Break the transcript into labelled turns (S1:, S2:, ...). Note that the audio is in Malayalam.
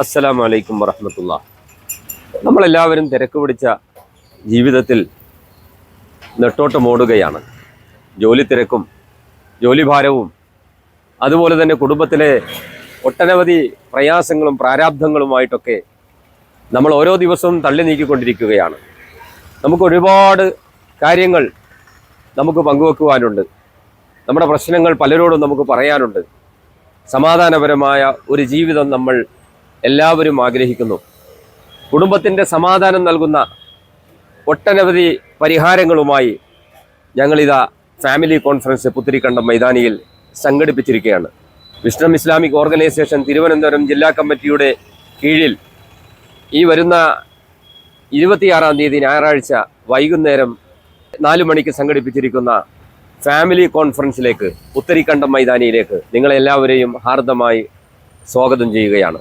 S1: അസ്സലാമു വലൈക്കും വറഹമത്തുള്ള നമ്മളെല്ലാവരും തിരക്ക് പിടിച്ച ജീവിതത്തിൽ നെട്ടോട്ടമോടുകയാണ് ജോലി തിരക്കും ജോലിഭാരവും അതുപോലെ തന്നെ കുടുംബത്തിലെ ഒട്ടനവധി പ്രയാസങ്ങളും പ്രാരാബ്ധങ്ങളുമായിട്ടൊക്കെ നമ്മൾ ഓരോ ദിവസവും തള്ളി നീക്കിക്കൊണ്ടിരിക്കുകയാണ്. നമുക്ക് ഒരുപാട് കാര്യങ്ങൾ നമുക്ക് പങ്കുവെക്കുവാനുണ്ട്. നമ്മുടെ പ്രശ്നങ്ങൾ പലരോടും നമുക്ക് പറയാനുണ്ട്. സമാധാനപരമായ ഒരു ജീവിതം നമ്മൾ എല്ലാവരും ആഗ്രഹിക്കുന്നു. കുടുംബത്തിന്റെ സമാധാനം നൽകുന്ന ഒട്ടനവധി പരിഹാരങ്ങളുമായി ഞങ്ങളിതാ ഫാമിലി കോൺഫറൻസ് പുത്തിരിക്കണ്ടം മൈതാനിയിൽ സംഘടിപ്പിച്ചിരിക്കുകയാണ്. വിഷ്ണം ഇസ്ലാമിക് ഓർഗനൈസേഷൻ തിരുവനന്തപുരം ജില്ലാ കമ്മിറ്റിയുടെ കീഴിൽ ഈ വരുന്ന ഇരുപത്തിയാറാം തീയതി ഞായറാഴ്ച വൈകുന്നേരം നാല് മണിക്ക് സംഘടിപ്പിച്ചിരിക്കുന്ന ഫാമിലി കോൺഫറൻസിലേക്ക് ഉത്തരിക്കണ്ടം മൈതാനിയിലേക്ക് നിങ്ങളെല്ലാവരെയും ഹാർദമായി സ്വാഗതം ചെയ്യുകയാണ്.